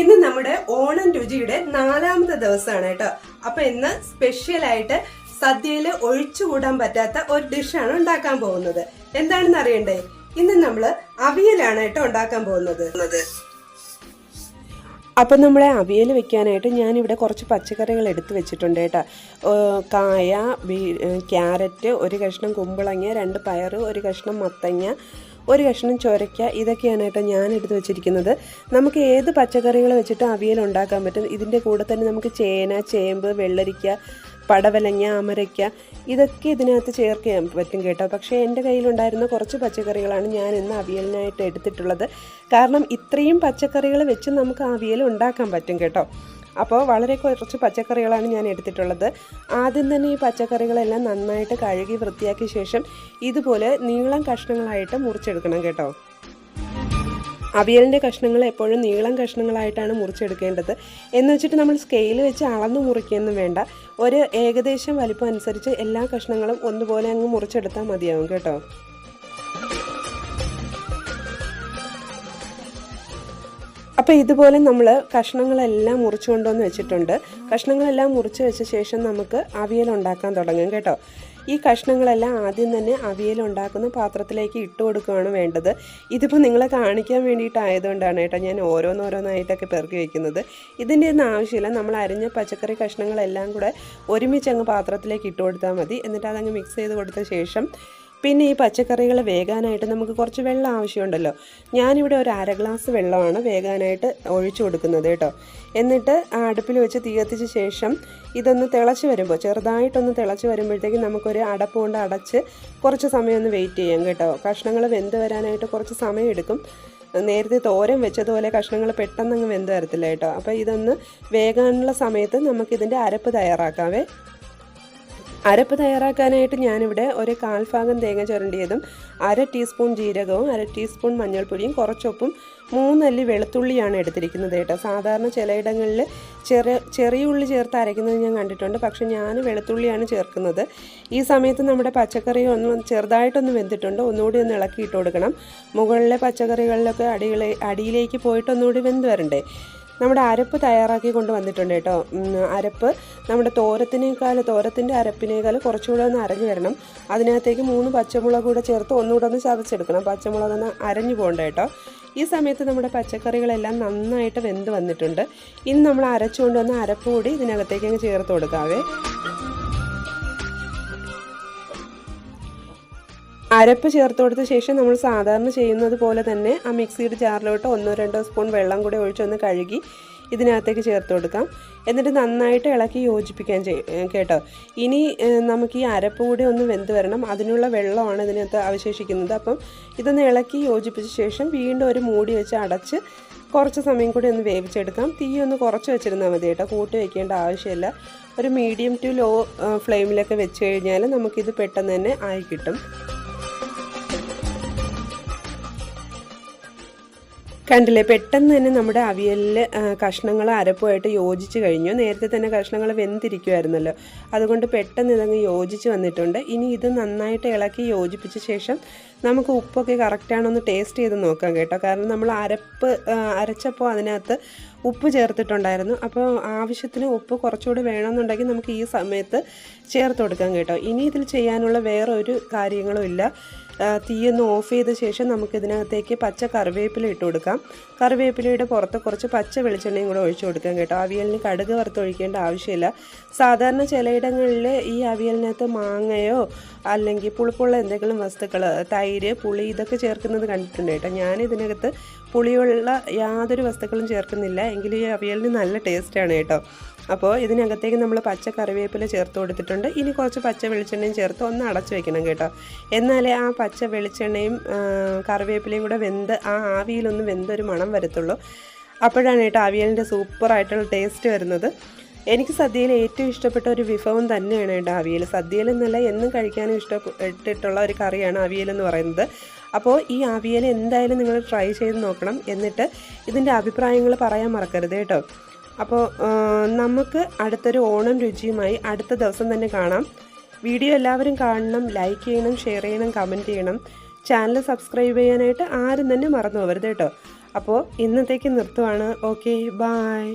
ഇന്ന് നമ്മുടെ ഓണം രുചിയുടെ നാലാമത്തെ ദിവസമാണ് കേട്ടോ. അപ്പൊ ഇന്ന് സ്പെഷ്യൽ ആയിട്ട് സദ്യയിൽ ഒഴിച്ചുകൂടാൻ പറ്റാത്ത ഒരു ഡിഷാണ് ഉണ്ടാക്കാൻ പോകുന്നത്. എന്താണെന്ന് അറിയണ്ടേ? ഇന്ന് നമ്മൾ അവിയലാണ് കേട്ടോ ഉണ്ടാക്കാൻ പോകുന്നത്. അപ്പം നമ്മളെ അവിയൽ വെക്കാനായിട്ട് ഞാനിവിടെ കുറച്ച് പച്ചക്കറികൾ എടുത്തു വെച്ചിട്ടുണ്ട് കേട്ടോ. കായ ക്യാരറ്റ് ഒരു കഷ്ണം കുമ്പളങ്ങ രണ്ട് പയറ് ഒരു കഷ്ണം മത്തങ്ങ ഒരു കഷ്ണം ചൊരയ്ക്ക. ഇതൊക്കെയാണ് ഞാൻ എടുത്ത് വെച്ചിരിക്കുന്നത്. നമുക്ക് ഏത് പച്ചക്കറികൾ വെച്ചിട്ട് അവിയൽ ഉണ്ടാക്കാൻ പറ്റും? ഇതിന്റെ കൂടെ തന്നെ നമുക്ക് ചേന ചേമ്പ് വെള്ളരിക്ക പടവലങ്ങ അമരയ്ക്ക ഇതൊക്കെ ഇതിനകത്ത് ചേർക്കാൻ പറ്റും കേട്ടോ. പക്ഷേ എന്റെ കയ്യിലുണ്ടായിരുന്ന കുറച്ച് പച്ചക്കറികളാണ് ഞാൻ ഇന്ന് അവിയലിനായിട്ട് എടുത്തിട്ടുള്ളത്. കാരണം ഇത്രയും പച്ചക്കറികൾ വെച്ച് നമുക്ക് അവിയൽ ഉണ്ടാക്കാൻ പറ്റും കേട്ടോ. അപ്പോൾ വളരെ കുറച്ച് പച്ചക്കറികളാണ് ഞാൻ എടുത്തിട്ടുള്ളത്. ആദ്യം തന്നെ ഈ പച്ചക്കറികളെല്ലാം നന്നായിട്ട് കഴുകി വൃത്തിയാക്കിയ ശേഷം ഇതുപോലെ നീളം കഷ്ണങ്ങളായിട്ട് മുറിച്ചെടുക്കണം കേട്ടോ. അവിയലിന്റെ കഷ്ണങ്ങൾ എപ്പോഴും നീളം കഷ്ണങ്ങളായിട്ടാണ് മുറിച്ചെടുക്കേണ്ടത്. എന്ന് വെച്ചിട്ട് നമ്മൾ സ്കെയിൽ വെച്ച് അളന്ന് മുറിക്കുകയൊന്നും വേണ്ട. ഒരു ഏകദേശം വലിപ്പം അനുസരിച്ച് എല്ലാ കഷ്ണങ്ങളും ഒന്നുപോലെ അങ്ങ് മുറിച്ചെടുത്താൽ മതിയാവും കേട്ടോ. അപ്പോൾ ഇതുപോലെ നമ്മൾ കഷ്ണങ്ങളെല്ലാം മുറിച്ചു കൊണ്ടുവന്ന് വെച്ചിട്ടുണ്ട്. കഷ്ണങ്ങളെല്ലാം മുറിച്ച് വെച്ച ശേഷം നമുക്ക് അവിയൽ ഉണ്ടാക്കാൻ തുടങ്ങും കേട്ടോ. ഈ കഷ്ണങ്ങളെല്ലാം ആദ്യം തന്നെ അവിയൽ ഉണ്ടാക്കുന്ന പാത്രത്തിലേക്ക് ഇട്ട് കൊടുക്കുകയാണ് വേണ്ടത്. ഇതിപ്പോൾ നിങ്ങളെ കാണിക്കാൻ വേണ്ടിയിട്ടായതുകൊണ്ടാണ് കേട്ടോ ഞാൻ ഓരോന്നോരോന്നായിട്ടൊക്കെ പെറുക്കി വയ്ക്കുന്നത് ഇതിന്റെ ഒന്നും ആവശ്യമില്ല. നമ്മൾ അരിഞ്ഞ പച്ചക്കറി കഷ്ണങ്ങളെല്ലാം കൂടെ ഒരുമിച്ച് അങ്ങ് പാത്രത്തിലേക്ക് ഇട്ട് കൊടുത്താൽ മതി. എന്നിട്ട് അതങ്ങ് മിക്സ് ചെയ്ത് കൊടുത്ത ശേഷം പിന്നെ ഈ പച്ചക്കറികൾ വേകാനായിട്ട് നമുക്ക് കുറച്ച് വെള്ളം ആവശ്യമുണ്ടല്ലോ. ഞാനിവിടെ ഒരു അര ഗ്ലാസ് വെള്ളമാണ് വേകാനായിട്ട് ഒഴിച്ചു കൊടുക്കുന്നത് കേട്ടോ. എന്നിട്ട് അടുപ്പിൽ വെച്ച് തീ കത്തിച്ച ശേഷം ഇതൊന്ന് തിളച്ച് വരുമ്പോൾ ചെറുതായിട്ടൊന്ന് തിളച്ച് വരുമ്പോഴത്തേക്കും നമുക്കൊരു അടപ്പ് കൊണ്ട് അടച്ച് കുറച്ച് സമയം ഒന്ന് വെയിറ്റ് ചെയ്യാം കേട്ടോ. കഷ്ണങ്ങൾ വെന്ത് വരാനായിട്ട് കുറച്ച് സമയം എടുക്കും. നേരത്തെ തോരൻ വെച്ചതുപോലെ കഷ്ണങ്ങൾ പെട്ടെന്ന് അങ്ങ് വെന്ത് വരത്തില്ല കേട്ടോ. അപ്പോൾ ഇതൊന്ന് വേകാനുള്ള സമയത്ത് നമുക്കിതിന്റെ അരപ്പ് തയ്യാറാക്കാവേ. അരപ്പ് തയ്യാറാക്കാനായിട്ട് ഞാനിവിടെ ഒരു കാൽഭാഗം തേങ്ങ ചുരണ്ടിയതും അര ടീസ്പൂൺ ജീരകവും അര ടീസ്പൂൺ മഞ്ഞൾപ്പൊടിയും കുറച്ചൊപ്പും മൂന്നല്ലി വെളുത്തുള്ളിയാണ് എടുത്തിരിക്കുന്നത് കേട്ടോ. സാധാരണ ചിലയിടങ്ങളിൽ ചെറിയ ചെറിയ ഉള്ളി ചേർത്ത് അരയ്ക്കുന്നത് ഞാൻ കണ്ടിട്ടുണ്ട്. പക്ഷേ ഞാൻ വെളുത്തുള്ളിയാണ് ചേർക്കുന്നത്. ഈ സമയത്ത് നമ്മുടെ പച്ചക്കറി ഒന്ന് ചെറുതായിട്ടൊന്ന് വെന്തിട്ടുണ്ട്. ഒന്നുകൂടി ഒന്ന് ഇളക്കിയിട്ട് കൊടുക്കണം. മുകളിലെ പച്ചക്കറികളിലൊക്കെ അടികളെ അടിയിലേക്ക് പോയിട്ട് ഒന്നുകൂടി വെന്ത് വരണ്ടേ. നമ്മുടെ അരപ്പ് തയ്യാറാക്കി കൊണ്ട് വന്നിട്ടുണ്ട് കേട്ടോ. അരപ്പ് നമ്മുടെ തോരത്തിനേക്കാൾ തോരത്തിന്റെ അരപ്പിനേക്കാൾ കുറച്ചുകൂടെ ഒന്ന് അരഞ്ഞു വരണം. അതിനകത്തേക്ക് മൂന്ന് പച്ചമുളക് കൂടെ ചേർത്ത് ഒന്നുകൂടെ ഒന്ന് ചതച്ചെടുക്കണം. പച്ചമുളക് ഒന്ന് അരഞ്ഞു പോകണ്ട കേട്ടോ. ഈ സമയത്ത് നമ്മുടെ പച്ചക്കറികളെല്ലാം നന്നായിട്ട് വെന്ത് വന്നിട്ടുണ്ട്. ഇനി നമ്മൾ അരച്ചുകൊണ്ട് വന്ന അരപ്പ് കൂടി ഇതിനകത്തേക്ക് അങ്ങ് ചേർത്ത് കൊടുക്കാവേ. അരപ്പ് ചേർത്ത് കൊടുത്ത ശേഷം നമ്മൾ സാധാരണ ചെയ്യുന്നത് പോലെ തന്നെ ആ മിക്സിയുടെ ജാറിലോട്ട് ഒന്നോ രണ്ടോ സ്പൂൺ വെള്ളം കൂടി ഒഴിച്ചൊന്ന് കഴുകി ഇതിനകത്തേക്ക് ചേർത്ത് കൊടുക്കാം. എന്നിട്ട് നന്നായിട്ട് ഇളക്കി യോജിപ്പിക്കാൻ ചെയ്യും കേട്ടോ. ഇനി നമുക്ക് ഈ അരപ്പ് കൂടി ഒന്ന് വെന്ത് വരണം. അതിനുള്ള വെള്ളമാണ് ഇതിനകത്ത് അവശേഷിക്കുന്നത്. അപ്പം ഇതൊന്ന് ഇളക്കി യോജിപ്പിച്ച ശേഷം വീണ്ടും ഒരു മൂടി വെച്ച് അടച്ച് കുറച്ച് സമയം കൂടി ഒന്ന് വേവിച്ചെടുക്കാം. തീ ഒന്ന് കുറച്ച് വെച്ചിരുന്നാൽ മതി കേട്ടോ. കൂട്ടി വെക്കേണ്ട ആവശ്യമില്ല. ഒരു മീഡിയം ടു ലോ ഫ്ലെയിമിലൊക്കെ വെച്ച് കഴിഞ്ഞാൽ നമുക്കിത് പെട്ടെന്ന് തന്നെ ആയി കിട്ടും. കണ്ടില്ലേ പെട്ടെന്ന് തന്നെ നമ്മുടെ അവിയലിൽ കഷ്ണങ്ങൾ അരപ്പുമായിട്ട് യോജിച്ച് കഴിഞ്ഞു. നേരത്തെ തന്നെ കഷ്ണങ്ങൾ വെന്തിരിക്കുമായിരുന്നല്ലോ അതുകൊണ്ട് പെട്ടെന്ന് ഇതങ്ങ് യോജിച്ച് വന്നിട്ടുണ്ട്. ഇനി ഇത് നന്നായിട്ട് ഇളക്കി യോജിപ്പിച്ച ശേഷം നമുക്ക് ഉപ്പൊക്കെ കറക്റ്റാണോന്ന് ടേസ്റ്റ് ചെയ്ത് നോക്കാം കേട്ടോ. കാരണം നമ്മൾ അരപ്പ് അരച്ചപ്പോൾ അതിനകത്ത് ഉപ്പ് ചേർത്തിട്ടുണ്ടായിരുന്നു. അപ്പോൾ ആവശ്യത്തിന് ഉപ്പ് കുറച്ചുകൂടി വേണമെന്നുണ്ടെങ്കിൽ നമുക്ക് ഈ സമയത്ത് ചേർത്ത് കൊടുക്കാം കേട്ടോ. ഇനി ഇതിൽ ചെയ്യാനുള്ള വേറെ ഒരു കാര്യങ്ങളും ഇല്ല. തീയൊന്ന് ഓഫ് ചെയ്ത ശേഷം നമുക്ക് ഇതിനകത്തേക്ക് പച്ച കറിവേപ്പില ഇട്ട് കൊടുക്കാം. കറിവേപ്പിലയുടെ പുറത്ത് കുറച്ച് പച്ച വെളിച്ചെണ്ണയും കൂടെ ഒഴിച്ചു കൊടുക്കാം കേട്ടോ. അവിയലിന് കടുക് വറുത്ത് ഒഴിക്കേണ്ട ആവശ്യമില്ല. സാധാരണ ചിലയിടങ്ങളിൽ ഈ അവിയലിനകത്ത് മാങ്ങയോ അല്ലെങ്കിൽ പുളിപ്പുള്ള എന്തെങ്കിലും വസ്തുക്കൾ തൈര് പുളി ഇതൊക്കെ ചേർക്കുന്നത് കണ്ടിട്ടുണ്ട് കേട്ടോ. ഞാൻ ഇതിനകത്ത് പുളിയുള്ള യാതൊരു വസ്തുക്കളും ചേർക്കുന്നില്ല. എങ്കിലും ഈ അവിയലിന് നല്ല ടേസ്റ്റാണ് കേട്ടോ. അപ്പോൾ ഇതിനകത്തേക്ക് നമ്മൾ പച്ച കറിവേപ്പില ചേർത്ത് കൊടുത്തിട്ടുണ്ട്. ഇനി കുറച്ച് പച്ച വെളിച്ചെണ്ണയും ചേർത്ത് ഒന്ന് അടച്ചു വെക്കണം കേട്ടോ. എന്നാലേ ആ പച്ച വെളിച്ചെണ്ണയും കറിവേപ്പിലയും കൂടെ വെന്ത് ആ ആവിയിലൊന്ന് വെന്തൊരു മണം വരത്തുള്ളൂ. അപ്പോഴാണ് കേട്ടോ അവിയലിന്റെ സൂപ്പറായിട്ടുള്ള ടേസ്റ്റ് വരുന്നത്. എനിക്ക് സദ്യയിൽ ഏറ്റവും ഇഷ്ടപ്പെട്ട ഒരു വിഭവം തന്നെയാണ് കേട്ടോ അവിയൽ സദ്യയിൽ എന്നല്ല എന്നും കഴിക്കാനും ഇഷ്ടപ്പെട്ടിട്ടുള്ള ഒരു കറിയാണ് അവിയൽ എന്ന് പറയുന്നത്. അപ്പോൾ ഈ അവിയൽ എന്തായാലും നിങ്ങൾ ട്രൈ ചെയ്ത് നോക്കണം എന്നിട്ട് ഇതിന്റെ അഭിപ്രായങ്ങൾ പറയാൻ മറക്കരുത് കേട്ടോ. അപ്പോൾ നമുക്ക് അടുത്തൊരു ഓണം രുചിയുമായി അടുത്ത ദിവസം തന്നെ കാണാം. വീഡിയോ എല്ലാവരും കാണണം ലൈക്ക് ചെയ്യണം ഷെയർ ചെയ്യണം കമന്റ് ചെയ്യണം. ചാനൽ സബ്സ്ക്രൈബ് ചെയ്യാനായിട്ട് ആരും തന്നെ മറന്നു പോകരുത് കേട്ടോ. അപ്പോൾ ഇന്നത്തേക്ക് നിർത്തുവാണ്. Okay bye